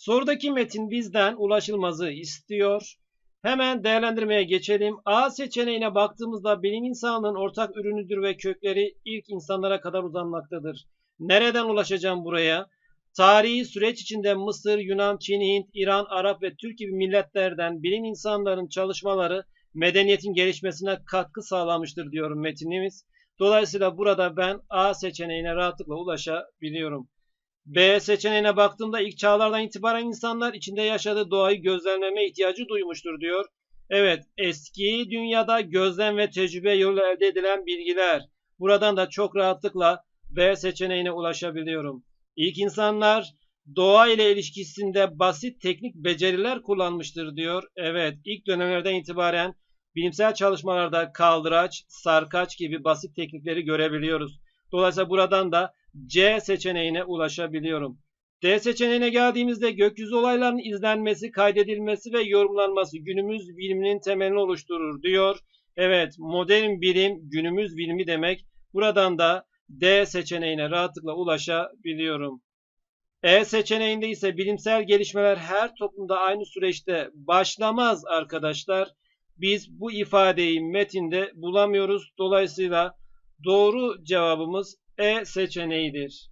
Sorudaki metin bizden ulaşılmazı istiyor. Hemen değerlendirmeye geçelim. A seçeneğine baktığımızda bilim insanlığının ortak ürünüdür ve kökleri ilk insanlara kadar uzanmaktadır. Nereden ulaşacağım buraya? Tarihi süreç içinde Mısır, Yunan, Çin, Hint, İran, Arap ve Türk gibi milletlerden bilim insanlarının çalışmaları medeniyetin gelişmesine katkı sağlamıştır diyorum metinimiz. Dolayısıyla burada ben A seçeneğine rahatlıkla ulaşabiliyorum. B seçeneğine baktığımda ilk çağlardan itibaren insanlar içinde yaşadığı doğayı gözlemleme ihtiyacı duymuştur diyor. Evet, eski dünyada gözlem ve tecrübe yoluyla elde edilen bilgiler. Buradan da çok rahatlıkla B seçeneğine ulaşabiliyorum. İlk insanlar doğa ile ilişkisinde basit teknik beceriler kullanmıştır diyor. Evet, ilk dönemlerden itibaren bilimsel çalışmalarda kaldıraç, sarkaç gibi basit teknikleri görebiliyoruz. Dolayısıyla buradan da C seçeneğine ulaşabiliyorum. D seçeneğine geldiğimizde gökyüzü olaylarının izlenmesi, kaydedilmesi ve yorumlanması günümüz biliminin temelini oluşturur diyor. Evet, modern bilim günümüz bilimi demek. Buradan da D seçeneğine rahatlıkla ulaşabiliyorum. E seçeneğinde ise bilimsel gelişmeler her toplumda aynı süreçte başlamaz arkadaşlar. Biz bu ifadeyi metinde bulamıyoruz. Dolayısıyla doğru cevabımız E seçeneğidir.